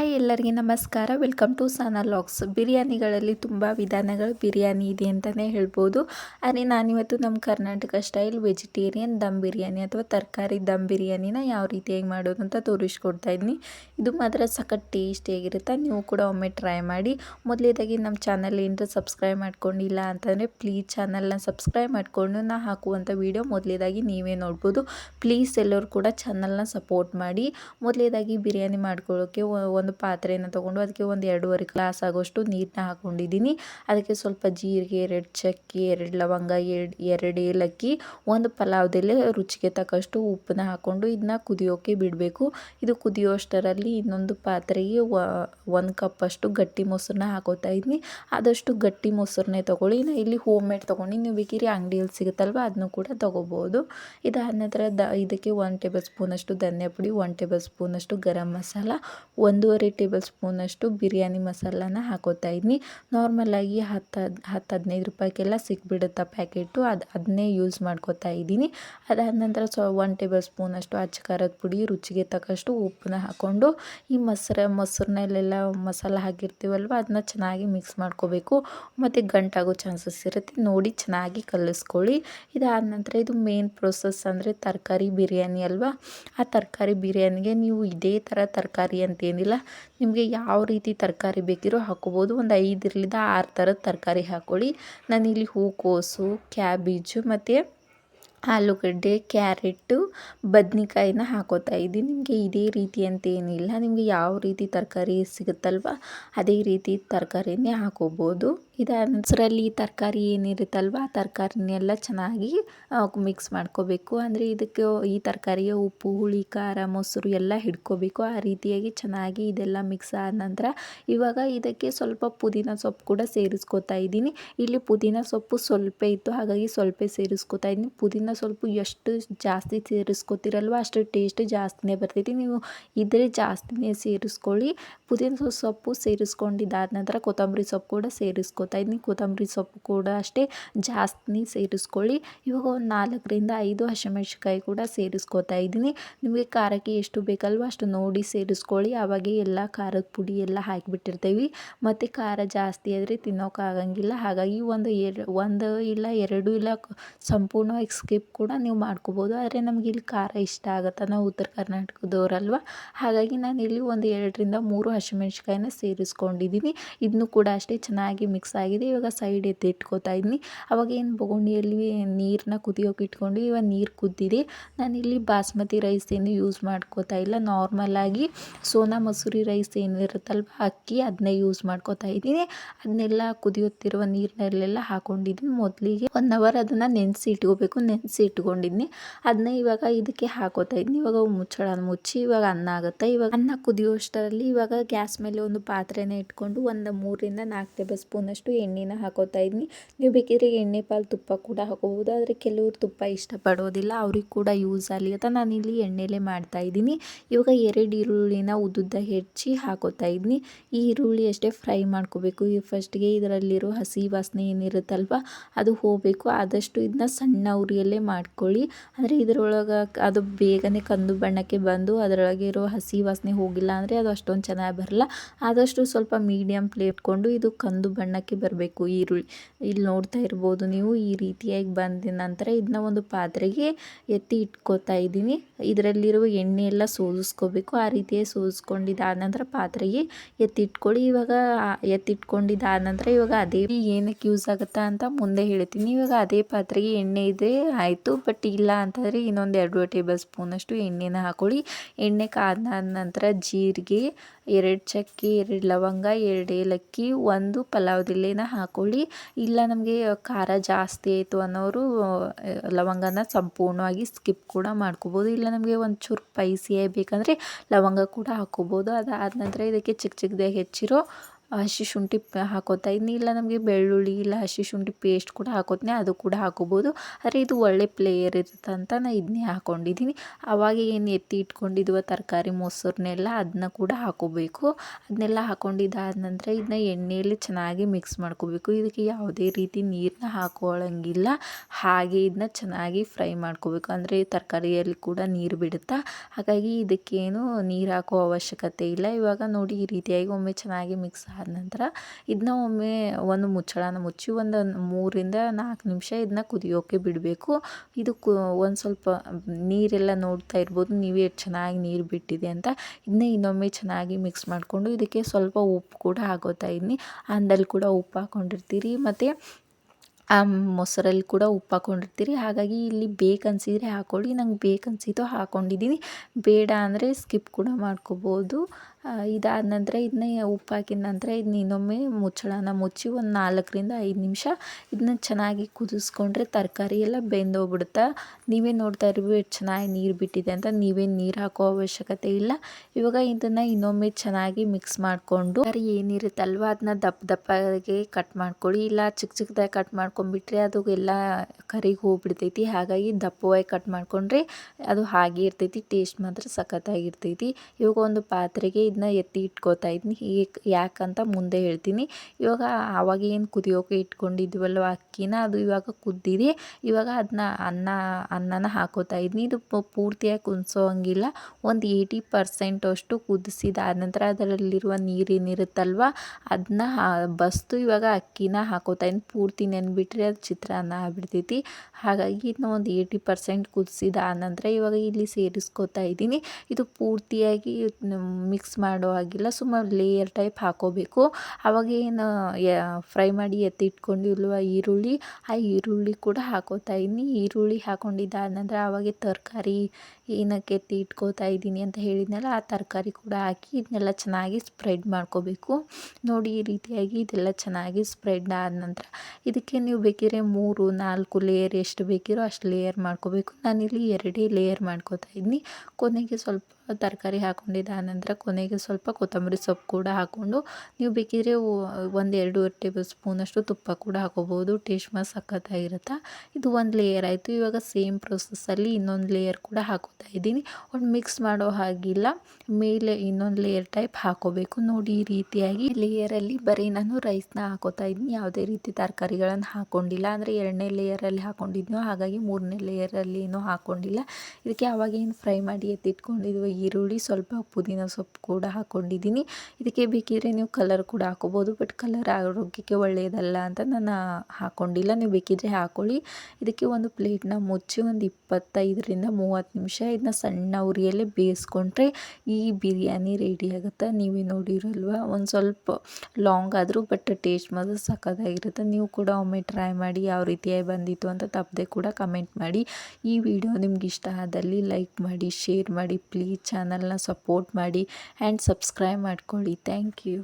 Hi ಎಲ್ಲರಿಗೆ ನಮಸ್ಕಾರ. Welcome to Sana ಬಿರಿಯಾನಿಗಳಲ್ಲಿ ತುಂಬ ವಿಧಾನಗಳು ಬಿರಿಯಾನಿ ಇದೆ ಅಂತಲೇ ಹೇಳ್ಬೋದು. ಆದರೆ ನಾನಿವತ್ತು ನಮ್ಮ ಕರ್ನಾಟಕ ಸ್ಟೈಲ್ ವೆಜಿಟೇರಿಯನ್ ದಮ್ ಬಿರಿಯಾನಿ ಅಥವಾ ತರಕಾರಿ ದಮ್ ಬಿರಿಯಾನಿನ ಯಾವ ರೀತಿಯಾಗಿ ಮಾಡೋದು ಅಂತ ತೋರಿಸ್ಕೊಡ್ತಾ ಇದ್ದೀನಿ. ಇದು ಮಾತ್ರ ಸಖತ್ ಟೇಸ್ಟಿಯಾಗಿರುತ್ತೆ ನೀವು ಕೂಡ ಒಮ್ಮೆ ಟ್ರೈ ಮಾಡಿ. ಮೊದಲೇದಾಗಿ ನಮ್ಮ ಚಾನಲ್ ಏನರ ಸಬ್ಸ್ಕ್ರೈಬ್ ಮಾಡ್ಕೊಂಡಿಲ್ಲ ಅಂತಂದರೆ ಪ್ಲೀಸ್ ಚಾನಲ್ನ ಸಬ್ಸ್ಕ್ರೈಬ್ ಮಾಡಿಕೊಂಡು ನಾ ಹಾಕುವಂಥ ವೀಡಿಯೋ ಮೊದಲೇದಾಗಿ ನೀವೇ ನೋಡ್ಬೋದು. ಪ್ಲೀಸ್ ಎಲ್ಲರೂ ಕೂಡ ಚಾನಲ್ನ ಸಪೋರ್ಟ್ ಮಾಡಿ. ಮೊದಲೇದಾಗಿ ಬಿರಿಯಾನಿ ಮಾಡ್ಕೊಳ್ಳೋಕ್ಕೆ ಒಂದು ಪಾತ್ರೆಯನ್ನು ತೊಗೊಂಡು ಅದಕ್ಕೆ ಒಂದು ಎರಡೂವರೆ ಗ್ಲಾಸ್ ಆಗೋಷ್ಟು ನೀರನ್ನ ಹಾಕ್ಕೊಂಡಿದ್ದೀನಿ ಅದಕ್ಕೆ ಸ್ವಲ್ಪ ಜೀರಿಗೆ, ಎರಡು ಚಕ್ಕೆ, ಎರಡು ಲವಂಗ, ಎರಡು ಎರಡು ಏಲಕ್ಕಿ, ಒಂದು ಪಲಾವ್ದೆಲೆ ರುಚಿಗೆ ತಕ್ಕಷ್ಟು ಉಪ್ಪನ್ನ ಹಾಕ್ಕೊಂಡು ಇದನ್ನ ಕುದಿಯೋಕೆ ಬಿಡಬೇಕು. ಇದು ಕುದಿಯೋಷ್ಟರಲ್ಲಿ ಇನ್ನೊಂದು ಪಾತ್ರೆಗೆ ಒಂದು ಕಪ್ಪಷ್ಟು ಗಟ್ಟಿ ಮೊಸರನ್ನ ಹಾಕೋತಾ ಇದ್ದೀನಿ. ಆದಷ್ಟು ಗಟ್ಟಿ ಮೊಸರನ್ನೇ ತೊಗೊಳ್ಳಿ. ಇಲ್ಲಿ ಹೋಮ್ ಮೇಡ್ ತೊಗೊಂಡು ನೀವು ಬೇಕಿರಿ ಅಂಗಡಿಯಲ್ಲಿ ಸಿಗುತ್ತಲ್ವ ಅದನ್ನು ಕೂಡ ತೊಗೋಬೋದು. ಇದಾದ ನಂತರ ದ, ಇದಕ್ಕೆ ಒನ್ ಟೇಬಲ್ ಸ್ಪೂನಷ್ಟು ಧನಿಯಾ ಪುಡಿ ಒನ್ ಟೇಬಲ್ ಸ್ಪೂನಷ್ಟು ಗರಂ ಮಸಾಲ ಒಂದೂವರೆ ಟೇಬಲ್ ಸ್ಪೂನಷ್ಟು ಬಿರಿಯಾನಿ ಮಸಾಲಾನ ಹಾಕೋತಾ ಇದ್ದೀನಿ ನಾರ್ಮಲಾಗಿ ಹತ್ತು ಹತ್ತು ಹದಿನೈದು ರೂಪಾಯಿಗೆಲ್ಲ ಸಿಕ್ಬಿಡುತ್ತೆ ಪ್ಯಾಕೆಟು. ಅದು ಅದನ್ನೇ ಯೂಸ್ ಮಾಡ್ಕೋತಾ ಇದ್ದೀನಿ. ಅದಾದ ನಂತರ ಸೊ ಒನ್ ಟೇಬಲ್ ಸ್ಪೂನಷ್ಟು ಅಚ್ಚ ಖಾರದ ಪುಡಿ, ರುಚಿಗೆ ತಕ್ಕಷ್ಟು ಉಪ್ಪನ್ನ ಹಾಕ್ಕೊಂಡು ಈ ಮೊಸರು, ಮೊಸರಿನಲ್ಲೆಲ್ಲ ಮಸಾಲ ಹಾಕಿರ್ತೀವಲ್ವ ಅದನ್ನ ಚೆನ್ನಾಗಿ ಮಿಕ್ಸ್ ಮಾಡ್ಕೋಬೇಕು. ಮತ್ತು ಗಂಟಾಗೋ ಚಾನ್ಸಸ್ ಇರುತ್ತೆ. ನೋಡಿ ಚೆನ್ನಾಗಿ ಕಲಿಸ್ಕೊಳ್ಳಿ. ಇದಾದ ನಂತರ ಇದು ಮೇನ್ ಪ್ರೊಸೆಸ್ ಅಂದರೆ ತರಕಾರಿ ಬಿರಿಯಾನಿ ಅಲ್ವಾ? ಆ ತರಕಾರಿ ಬಿರಿಯಾನಿಗೆ ನೀವು ಇದೇ ಥರ ತರಕಾರಿ ಅಂತೇನಿಲ್ಲ ನಿಮಗೆ ಯಾವ ರೀತಿ ತರಕಾರಿ ಬೇಕಿರೋ ಹಾಕೋಬೋದು ಒಂದು ಐದರಿಂದ ಆರು ಥರದ ತರಕಾರಿ ಹಾಕ್ಕೊಳ್ಳಿ. ನಾನಿಲ್ಲಿ ಹೂಕೋಸು ಕ್ಯಾಬೇಜು ಮತ್ತು ಆಲೂಗಡ್ಡೆ, ಕ್ಯಾರೆಟು, ಬದ್ನೆಕಾಯಿನ ಹಾಕೋತಾ ಇದ್ದೀನಿ. ನಿಮಗೆ ಇದೇ ರೀತಿ ಅಂತ ಏನಿಲ್ಲ. ನಿಮಗೆ ಯಾವ ರೀತಿ ತರಕಾರಿ ಸಿಗುತ್ತಲ್ವ, ಅದೇ ರೀತಿ ತರಕಾರಿನೇ ಹಾಕೋಬೋದು. ಇದಾದ ನಂತರಲ್ಲಿ ತರಕಾರಿ ಏನಿರುತ್ತಲ್ವ, ಆ ತರಕಾರಿನೆಲ್ಲ ಚೆನ್ನಾಗಿ ಮಿಕ್ಸ್ ಮಾಡ್ಕೋಬೇಕು. ಅಂದರೆ ಇದಕ್ಕೆ ಈ ತರಕಾರಿಗೆ ಉಪ್ಪು, ಹುಳಿ, ಖಾರ, ಮೊಸರು ಎಲ್ಲ ಹಿಡ್ಕೋಬೇಕು. ಆ ರೀತಿಯಾಗಿ ಚೆನ್ನಾಗಿ ಇದೆಲ್ಲ ಮಿಕ್ಸ್ ಆದ ನಂತರ ಇವಾಗ ಇದಕ್ಕೆ ಸ್ವಲ್ಪ ಪುದೀನ ಸೊಪ್ಪು ಕೂಡ ಸೇರಿಸ್ಕೋತಾ ಇದ್ದೀನಿ. ಇಲ್ಲಿ ಪುದೀನ ಸೊಪ್ಪು ಸ್ವಲ್ಪ ಇತ್ತು, ಹಾಗಾಗಿ ಸ್ವಲ್ಪ ಸೇರಿಸ್ಕೋತಾ ಇದ್ದೀನಿ. ಪುದೀನ ಸ್ವಲ್ಪ ಎಷ್ಟು ಜಾಸ್ತಿ ಸೇರಿಸ್ಕೊತಿರಲ್ವ ಅಷ್ಟು ಟೇಸ್ಟ್ ಜಾಸ್ತಿನೇ ಬರ್ತೈತಿ. ನೀವು ಇದ್ರೆ ಜಾಸ್ತಿನೇ ಸೇರಿಸ್ಕೊಳ್ಳಿ. ಪುದೀನ ಸೊಪ್ಪು ಸೇರಿಸ್ಕೊಂಡಿದ್ದಾದ ನಂತರ ಕೊತ್ತಂಬರಿ ಸೊಪ್ಪು ಕೂಡ ಸೇರಿಸ್ಕೊತಾ ಇದ್ದೀನಿ ಕೊತ್ತಂಬರಿ ಸೊಪ್ಪು ಕೂಡ ಅಷ್ಟೇ ಜಾಸ್ತಿ ಸೇರಿಸ್ಕೊಳ್ಳಿ. ಇವಾಗ ಒಂದು ನಾಲ್ಕರಿಂದ ಐದು ಹಸಿಮೆಣ್ಸಿಕಾಯಿ ಕೂಡ ಸೇರಿಸ್ಕೊತಾ ಇದ್ದೀನಿ. ನಿಮಗೆ ಖಾರಕ್ಕೆ ಎಷ್ಟು ಬೇಕಲ್ವ ಅಷ್ಟು ನೋಡಿ ಸೇರಿಸ್ಕೊಳ್ಳಿ. ಆವಾಗ ಎಲ್ಲ ಖಾರದ ಪುಡಿ ಎಲ್ಲ ಹಾಕಿಬಿಟ್ಟಿರ್ತೀವಿ. ಮತ್ತು ಖಾರ ಜಾಸ್ತಿ ಆದರೆ ತಿನ್ನೋಕ್ಕಾಗಂಗಿಲ್ಲ ಹಾಗಾಗಿ ಒಂದು ಎರ, ಒಂದು ಇಲ್ಲ ಎರಡು ಇಲ್ಲ ಸಂಪೂರ್ಣವಾಗಿ ಸ್ಕಿಪ್ ಕೂಡ ನೀವು ಮಾಡ್ಕೋಬೋದು. ಆದರೆ ನಮಗೆ ಇಲ್ಲಿ ಖಾರ ಇಷ್ಟ ಆಗುತ್ತೆ. ನಾವು ಉತ್ತರ ಕರ್ನಾಟಕದವ್ರಲ್ವ? ಹಾಗಾಗಿ ನಾನು ಇಲ್ಲಿ ಒಂದು ಎರಡರಿಂದ ಮೂರು ಹಸಿಮೆಣ್ಸಿಕಾಯಿನ ಸೇರಿಸ್ಕೊಂಡಿದ್ದೀನಿ ಇದನ್ನು ಕೂಡ ಅಷ್ಟೇ ಚೆನ್ನಾಗಿ ಮಿಕ್ಸ್ ಆಗಿದೆ. ಇವಾಗ ಸೈಡ್ ಎತ್ತಿ ಇಟ್ಕೋತಾ ಇದ್ದೀನಿ ಅವಾಗ ಏನು ಬೊಗುಣಿಯಲ್ಲಿ ನೀರನ್ನ ಕುದಿಯೋಕೆ ಇಟ್ಕೊಂಡು ಇವಾಗ ನೀರು ಕುದ್ದಿದೆ. ನಾನಿಲ್ಲಿ ಬಾಸ್ಮತಿ ರೈಸ್ ಏನು ಯೂಸ್ ಮಾಡ್ಕೋತಾ ಇಲ್ಲ. ನಾರ್ಮಲಾಗಿ ಸೋನಾ ಮಸೂರಿ ರೈಸ್ ಏನಿರುತ್ತಲ್ವ, ಅಕ್ಕಿ ಅದನ್ನೇ ಯೂಸ್ ಮಾಡ್ಕೋತಾ ಇದ್ದೀನಿ. ಅದನ್ನೆಲ್ಲ ಕುದಿಯುತ್ತಿರುವ ನೀರಿನಲ್ಲೆಲ್ಲ ಹಾಕೊಂಡಿದ್ದೀನಿ. ಮೊದಲಿಗೆ ಒನ್ ಅವರ್ ಅದನ್ನು ನೆನೆಸಿ ಇಟ್ಕೋಬೇಕು. ನೆನೆಸಿ ಇಟ್ಕೊಂಡಿದ್ನಿ. ಅದನ್ನ ಇವಾಗ ಇದಕ್ಕೆ ಹಾಕೋತಾ ಇದ್ನಿ. ಇವಾಗ ಮುಚ್ಚಳ, ಮುಚ್ಚಿ ಇವಾಗ ಅನ್ನ ಆಗುತ್ತೆ? ಇವಾಗ ಅನ್ನ ಕುದಿಯೋಷ್ಟರಲ್ಲಿ ಇವಾಗ ಗ್ಯಾಸ್ ಮೇಲೆ ಒಂದು ಪಾತ್ರೆನ ಇಟ್ಕೊಂಡು ಒಂದು ಮೂರಿಂದ ನಾಲ್ಕು ಟೇಬಲ್ ಸ್ಪೂನಷ್ಟು ಎಣ್ಣೆನ ಹಾಕೋತಾ ಇದ್ನಿ. ನೀವು ಬೇಕಿದ್ರೆ ಎಣ್ಣೆ ಪಾಲು ತುಪ್ಪ ಕೂಡ ಹಾಕೋಬೋದು ಆದರೆ ಕೆಲವರು ತುಪ್ಪ ಇಷ್ಟಪಡೋದಿಲ್ಲ. ಅವ್ರಿಗೆ ಕೂಡ ಯೂಸ್ ಆಗಲಿ ಅಂತ ಇಲ್ಲಿ ಎಣ್ಣೆಲೇ ಮಾಡ್ತಾ ಇದ್ದೀನಿ. ಇವಾಗ ಎರಡು ಈರುಳ್ಳಿನ ಉದ್ದುದ್ದ ಹೆಚ್ಚಿ ಹಾಕೋತಾ ಇದ್ನಿ. ಈ ಈರುಳ್ಳಿ ಅಷ್ಟೇ ಫ್ರೈ ಮಾಡ್ಕೋಬೇಕು. ಈ ಫಸ್ಟ್ಗೆ ಇದರಲ್ಲಿರೋ ಹಸಿ ವಾಸನೆ ಏನಿರುತ್ತಲ್ವ, ಅದು ಹೋಗಬೇಕು. ಆದಷ್ಟು ಇದನ್ನ ಸಣ್ಣ ಉರಿಯಲ್ಲೇ ಮಾಡ್ಕೊಳ್ಳಿ. ಅಂದರೆ ಇದರೊಳಗೆ ಅದು ಬೇಗನೆ ಕಂದು ಬಣ್ಣಕ್ಕೆ ಬಂದು ಅದರೊಳಗೆ ಇರೋ ಹಸಿ ವಾಸನೆ ಹೋಗಿಲ್ಲ ಅಂದರೆ ಅದು ಅಷ್ಟೊಂದು ಚೆನ್ನಾಗಿ ಬರಲ್ಲ. ಆದಷ್ಟು ಸ್ವಲ್ಪ ಮೀಡಿಯಮ್ ಫ್ಲೇಮ್ ಇಟ್ಕೊಂಡು ಇದು ಕಂದು ಬಣ್ಣಕ್ಕೆ ಬರಬೇಕು ಈರುಳ್ಳಿ. ಇಲ್ಲಿ ನೋಡ್ತಾ ಇರ್ಬೋದು ನೀವು ಈ ರೀತಿಯಾಗಿ ಬಂದ ನಂತರ ಇದನ್ನ ಒಂದು ಪಾತ್ರೆಗೆ ಎತ್ತಿ ಇಟ್ಕೋತಾ ಇದ್ದೀನಿ. ಇದರಲ್ಲಿರುವ ಎಣ್ಣೆ ಎಲ್ಲ ಸೋದಿಸ್ಕೋಬೇಕು. ಆ ರೀತಿಯೇ ಸೋದಿಸ್ಕೊಂಡಿದ್ದಾದ ನಂತರ ಪಾತ್ರೆಗೆ ಎತ್ತಿಟ್ಕೊಳ್ಳಿ ಇವಾಗ ಎತ್ತಿಟ್ಕೊಂಡಿದ್ದಾದ ನಂತರ ಇವಾಗ ಅದೇ ಏನಕ್ಕೆ ಯೂಸ್ ಆಗುತ್ತಾ ಅಂತ ಮುಂದೆ ಹೇಳ್ತೀನಿ. ಇವಾಗ ಅದೇ ಪಾತ್ರೆಗೆ ಎಣ್ಣೆ ಇದೆ ಆಯಿತು. ಬಟ್ ಇಲ್ಲ ಅಂತಂದರೆ ಇನ್ನೊಂದು ಎರಡು ಟೇಬಲ್ ಸ್ಪೂನಷ್ಟು ಎಣ್ಣೆನ ಹಾಕೊಳ್ಳಿ. ಎಣ್ಣೆ ಕಾದ ನಂತರ ಜೀರಿಗೆ, ಎರಡು ಚಕ್ಕೆ, ಎರಡು ಲವಂಗ, ಎರಡು ಏಲಕ್ಕಿ, ಒಂದು ಪಲಾವ್ ದಿಲ್ಲೆನ ಹಾಕೊಳ್ಳಿ. ಇಲ್ಲ ನಮಗೆ ಖಾರ ಜಾಸ್ತಿ ಆಯಿತು ಅನ್ನೋರು ಲವಂಗನ ಸಂಪೂರ್ಣವಾಗಿ ಸ್ಕಿಪ್ ಕೂಡ ಮಾಡ್ಕೋಬೋದು. ಇಲ್ಲ ನಮಗೆ ಒಂಚೂರು ಸ್ಪೈಸಿಯಾಗಿ ಬೇಕಂದರೆ ಲವಂಗ ಕೂಡ ಹಾಕ್ಕೋಬೋದು ಅದಾದ ನಂತರ ಇದಕ್ಕೆ ಚಿಕ್ಕ ಚಿಕ್ಕದಾಗಿ ಹೆಚ್ಚಿರೋ ಹಸಿ ಶುಂಠಿ ಹಾಕೋತಾ ಇದ್ನಿ. ಇಲ್ಲ ನಮಗೆ ಬೆಳ್ಳುಳ್ಳಿ, ಇಲ್ಲ ಹಸಿ ಶುಂಠಿ ಪೇಸ್ಟ್ ಕೂಡ ಹಾಕೋತೀನಿ, ಅದು ಕೂಡ ಹಾಕೋಬೋದು. ಆದರೆ ಇದು ಒಳ್ಳೆ ಪ್ಲೇಯರ್ ಇರುತ್ತೆ ಅಂತ ನಾನು ಇದನ್ನೇ ಹಾಕೊಂಡಿದ್ದೀನಿ ಆವಾಗ ಏನು ಎತ್ತಿ ಇಟ್ಕೊಂಡಿದ್ವ ತರಕಾರಿ ಮೊಸರನ್ನೆಲ್ಲ ಅದನ್ನ ಕೂಡ ಹಾಕೋಬೇಕು. ಅದನ್ನೆಲ್ಲ ಹಾಕೊಂಡಿದ್ದಾದ ನಂತರ ಇದನ್ನ ಎಣ್ಣೆಯಲ್ಲಿ ಚೆನ್ನಾಗಿ ಮಿಕ್ಸ್ ಮಾಡ್ಕೋಬೇಕು. ಇದಕ್ಕೆ ಯಾವುದೇ ರೀತಿ ನೀರನ್ನ ಹಾಕೊಳ್ಳಂಗಿಲ್ಲ ಹಾಗೆ ಇದನ್ನ ಚೆನ್ನಾಗಿ ಫ್ರೈ ಮಾಡ್ಕೋಬೇಕು. ಅಂದರೆ ತರಕಾರಿಯಲ್ಲಿ ಕೂಡ ನೀರು ಬಿಡುತ್ತಾ? ಹಾಗಾಗಿ ಇದಕ್ಕೇನು ನೀರು ಹಾಕೋ ಅವಶ್ಯಕತೆ ಇಲ್ಲ. ಇವಾಗ ನೋಡಿ ಈ ರೀತಿಯಾಗಿ ಒಮ್ಮೆ ಚೆನ್ನಾಗಿ ಮಿಕ್ಸ್ ಆದ ನಂತರ ಇದನ್ನ ಒಮ್ಮೆ ಒಂದು ಮುಚ್ಚಳನ ಮುಚ್ಚಿ ಒಂದು ಮೂರಿಂದ ನಾಲ್ಕು ನಿಮಿಷ ಇದನ್ನ ಕುದಿಯೋಕೆ ಬಿಡಬೇಕು. ಇದು ಕು ಒಂದು ಸ್ವಲ್ಪ ನೀರೆಲ್ಲ ನೋಡ್ತಾ ಇರ್ಬೋದು. ನೀವೇ ಚೆನ್ನಾಗಿ ನೀರು ಬಿಟ್ಟಿದೆ ಅಂತ. ಇದನ್ನ ಇನ್ನೊಮ್ಮೆ ಚೆನ್ನಾಗಿ ಮಿಕ್ಸ್ ಮಾಡಿಕೊಂಡು ಇದಕ್ಕೆ ಸ್ವಲ್ಪ ಉಪ್ಪು ಕೂಡ ಹಾಕೋತಾ ಇದ್ದೀನಿ ಅಂದಲ್ಲಿ ಕೂಡ ಉಪ್ಪು ಹಾಕ್ಕೊಂಡಿರ್ತೀರಿ ಮತ್ತು ಆ ಮೊಸರಲ್ಲಿ ಕೂಡ ಉಪ್ಪು ಹಾಕ್ಕೊಂಡಿರ್ತೀರಿ ಹಾಗಾಗಿ ಇಲ್ಲಿ ಬೇಕನ್ಸಿದ್ರೆ ಹಾಕ್ಕೊಳ್ಳಿ ನಂಗೆ ಬೇಕನ್ಸಿದ್ದು ಹಾಕ್ಕೊಂಡಿದ್ದೀನಿ ಬೇಡ ಅಂದರೆ ಸ್ಕಿಪ್ ಕೂಡ ಮಾಡ್ಕೋಬೋದು. ಇದಾದ ನಂತರ ಇದನ್ನ ಉಪ್ಪು ಹಾಕಿದ ನಂತರ ಇದನ್ನ ಇನ್ನೊಮ್ಮೆ ಮುಚ್ಚಳನ ಮುಚ್ಚಿ ಒಂದು ನಾಲ್ಕರಿಂದ ಐದು ನಿಮಿಷ ಇದನ್ನ ಚೆನ್ನಾಗಿ ಕುದಿಸ್ಕೊಂಡ್ರೆ ತರಕಾರಿ ಎಲ್ಲ ಬೆಂದೋಗ್ಬಿಡುತ್ತೆ. ನೀವೇ ನೋಡ್ತಾ ಇರ್ಬೋದು ಚೆನ್ನಾಗಿ ನೀರು ಬಿಟ್ಟಿದೆ ಅಂತ. ನೀವೇ ನೀರು ಹಾಕೋ ಅವಶ್ಯಕತೆ ಇಲ್ಲ. ಇವಾಗ ಇದನ್ನು ಇನ್ನೊಮ್ಮೆ ಚೆನ್ನಾಗಿ ಮಿಕ್ಸ್ ಮಾಡಿಕೊಂಡು ಕರಿ ಏನಿರುತ್ತಲ್ವ ಅದನ್ನ ದಪ್ಪ ದಪ್ಪಗೆ ಕಟ್ ಮಾಡ್ಕೊಳ್ಳಿ. ಇಲ್ಲ ಚಿಕ್ಕ ಚಿಕ್ಕದಾಗಿ ಕಟ್ ಮಾಡ್ಕೊಂಡ್ಬಿಟ್ರೆ ಅದು ಎಲ್ಲ ಕರಿಗೆ ಹೋಗ್ಬಿಡ್ತೈತಿ. ಹಾಗಾಗಿ ದಪ್ಪವಾಗಿ ಕಟ್ ಮಾಡ್ಕೊಂಡ್ರೆ ಅದು ಹಾಗೆ ಇರ್ತೈತಿ, ಟೇಸ್ಟ್ ಮಾತ್ರ ಸಖತ್ತಾಗಿರ್ತೈತಿ. ಇವಾಗ ಒಂದು ಪಾತ್ರೆಗೆ ಇದನ್ನ ಎತ್ತಿ ಇಟ್ಕೋತಾ ಇದ್ನಿ. ಈಗ ಯಾಕಂತ ಮುಂದೆ ಹೇಳ್ತೀನಿ. ಇವಾಗ ಆವಾಗ ಏನು ಕುದಿಯೋಕೆ ಇಟ್ಕೊಂಡಿದ್ವಲ್ವ ಅಕ್ಕಿನ? ಅದು ಇವಾಗ ಕುದ್ದಿದೆ. ಇವಾಗ ಅದನ್ನ ಅನ್ನ, ಅನ್ನನ ಹಾಕೋತಾ ಇದ್ನಿ. ಇದು ಪೂರ್ತಿಯಾಗಿ ಕುದಿಸೋ ಹಂಗಿಲ್ಲ ಒಂದು ಏಯ್ಟಿ ಪರ್ಸೆಂಟ್ ಅಷ್ಟು ಕುದಿಸಿದ ನಂತರ ಅದರಲ್ಲಿರುವ ನೀರೇನಿರುತ್ತಲ್ವ ಅದನ್ನ ಬಸ್ತು ಇವಾಗ ಅಕ್ಕಿನ ಹಾಕೋತಾ ಇದ್ನಿ. ಪೂರ್ತಿ ನೆನ್ಬಿಟ್ರೆ ಅದು ಚಿತ್ರಾನ್ನ ಆಗ್ಬಿಡ್ತೈತಿ. ಹಾಗಾಗಿ ಇದನ್ನ ಒಂದು ಏಯ್ಟಿ ಪರ್ಸೆಂಟ್ ಕುದಿಸಿದ ಆನಂತರ ಇವಾಗ ಇಲ್ಲಿ ಸೇರಿಸ್ಕೋತಾ ಇದ್ದೀನಿ. ಇದು ಪೂರ್ತಿಯಾಗಿ ಮಿಕ್ಸ್ ಮಾಡೋ ಹಾಗಿಲ್ಲ. ಸುಮಾರು ಲೇಯರ್ ಟೈಪ್ ಹಾಕೋಬೇಕು. ಅವಾಗೇನು ಫ್ರೈ ಮಾಡಿ ಎತ್ತಿ ಇಟ್ಕೊಂಡಿಲ್ವ ಈರುಳ್ಳಿ, ಆ ಈರುಳ್ಳಿ ಕೂಡ ಹಾಕೋತಾ ಇದ್ದೀನಿ. ಈರುಳ್ಳಿ ಹಾಕೊಂಡಿದ್ದಾದ ನಂತರ ಅವಾಗೆ ತರಕಾರಿ ಏನಕ್ಕೆ ಎತ್ತಿ ಇಟ್ಕೋತಾ ಇದ್ದೀನಿ ಅಂತ ಹೇಳಿದ್ನಲ್ಲ, ಆ ತರಕಾರಿ ಕೂಡ ಹಾಕಿ ಇದನ್ನೆಲ್ಲ ಚೆನ್ನಾಗಿ ಸ್ಪ್ರೆಡ್ ಮಾಡ್ಕೋಬೇಕು. ನೋಡಿ ಈ ರೀತಿಯಾಗಿ ಇದೆಲ್ಲ ಚೆನ್ನಾಗಿ ಸ್ಪ್ರೆಡ್ ಆದ ನಂತರ ಇದಕ್ಕೆ ನೀವು ಬೇಕಿದ್ರೆ ಮೂರು, ನಾಲ್ಕು ಲೇಯರ್ ಎಷ್ಟು ಬೇಕಿರೋ ಅಷ್ಟು ಲೇಯರ್ ಮಾಡ್ಕೋಬೇಕು. ನಾನಿಲ್ಲಿ ಎರಡೇ ಲೇಯರ್ ಮಾಡ್ಕೋತಾ ಇದ್ದೀನಿ. ಕೊನೆಗೆ ಸ್ವಲ್ಪ ತರಕಾರಿ ಹಾಕ್ಕೊಂಡಿದ್ದ ನಂತರ ಕೊನೆಗೆ ಸ್ವಲ್ಪ ಕೊತ್ತಂಬರಿ ಸೊಪ್ಪು ಕೂಡ ಹಾಕ್ಕೊಂಡು ನೀವು ಬೇಕಿದ್ರೆ ಒಂದು ಎರಡೂವರೆ ಟೇಬಲ್ ಸ್ಪೂನಷ್ಟು ತುಪ್ಪ ಕೂಡ ಹಾಕೋಬೋದು ಟೇಸ್ಟ್ ಮಸ್ತ್ ಸಖತ್ತಾಗಿರುತ್ತೆ? ಇದು ಒಂದು ಲೇಯರ್ ಆಯಿತು. ಇವಾಗ ಸೇಮ್ ಪ್ರೊಸೆಸ್ಸಲ್ಲಿ ಇನ್ನೊಂದು ಲೇಯರ್ ಕೂಡ ಹಾಕೋತಾ ಇದ್ದೀನಿ. ಒಂದು ಮಿಕ್ಸ್ ಮಾಡೋ ಹಾಗಿಲ್ಲ. ಮೇಲೆ ಇನ್ನೊಂದು ಲೇಯರ್ ಟೈಪ್ ಹಾಕೋಬೇಕು. ನೋಡಿ ಈ ರೀತಿಯಾಗಿ ಲೇಯರಲ್ಲಿ ಬರೀ ನಾನು ರೈಸ್ನ ಹಾಕೋತಾ ಇದ್ದೀನಿ. ಯಾವುದೇ ರೀತಿ ತರಕಾರಿಗಳನ್ನು ಹಾಕೊಂಡಿಲ್ಲ. ಅಂದರೆ ಎರಡನೇ ಲೇಯರಲ್ಲಿ ಹಾಕ್ಕೊಂಡಿದ್ನೋ ಹಾಗಾಗಿ ಮೂರನೇ ಲೇಯರಲ್ಲಿ ಏನೂ ಹಾಕೊಂಡಿಲ್ಲ. ಇದಕ್ಕೆ ಅವಾಗೇನು ಫ್ರೈ ಮಾಡಿ ಎತ್ತಿಟ್ಕೊಂಡಿದ್ವಿ, ಈರುಳ್ಳಿ, ಸ್ವಲ್ಪ ಪುದೀನ ಸೊಪ್ಪು ಕೂಡ ಹಾಕೊಂಡಿದ್ದೀನಿ. ಇದಕ್ಕೆ ಬೇಕಿದ್ರೆ ನೀವು ಕಲರ್ ಕೂಡ ಹಾಕೋಬೋದು. ಬಟ್ ಕಲರ್ ಆರೋಗ್ಯಕ್ಕೆ ಒಳ್ಳೆಯದಲ್ಲ ಅಂತ ನಾನು ಹಾಕೊಂಡಿಲ್ಲ. ನೀವು ಬೇಕಿದ್ರೆ ಹಾಕ್ಕೊಳ್ಳಿ ಇದಕ್ಕೆ ಒಂದು ಪ್ಲೇಟ್ನ ಮುಚ್ಚಿ ಒಂದು ಇಪ್ಪತ್ತೈದರಿಂದ ಮೂವತ್ತು ನಿಮಿಷ ಇದನ್ನ ಸಣ್ಣ ಉರಿಯಲ್ಲೇ ಬೇಯಿಸ್ಕೊಂಡ್ರೆ ಈ ಬಿರಿಯಾನಿ ರೆಡಿ ಆಗುತ್ತೆ. ನೀವೇ ನೋಡಿರಲ್ವ? ಒಂದು ಸ್ವಲ್ಪ ಲಾಂಗ್ ಆದರೂ ಬಟ್ ಟೇಸ್ಟ್ ಮಾತ್ರ ಸಖತ್ತಾಗಿರುತ್ತೆ. ನೀವು ಕೂಡ ಒಮ್ಮೆ ಟ್ರೈ ಮಾಡಿ ಯಾವ ರೀತಿಯಾಗಿ ಬಂದಿತ್ತು ಅಂತ ತಪ್ಪದೆ ಕೂಡ ಕಮೆಂಟ್ ಮಾಡಿ. ಈ ವಿಡಿಯೋ ನಿಮ್ಗೆ ಇಷ್ಟ ಆದಲ್ಲಿ ಲೈಕ್ ಮಾಡಿ ಶೇರ್ ಮಾಡಿ ಪ್ಲೀಸ್ ಚಾನಲ್ನ ಸಪೋರ್ಟ್ ಮಾಡಿ ಆ್ಯಂಡ್ ಸಬ್ಸ್ಕ್ರೈಬ್ ಮಾಡ್ಕೊಳ್ಳಿ. Thank you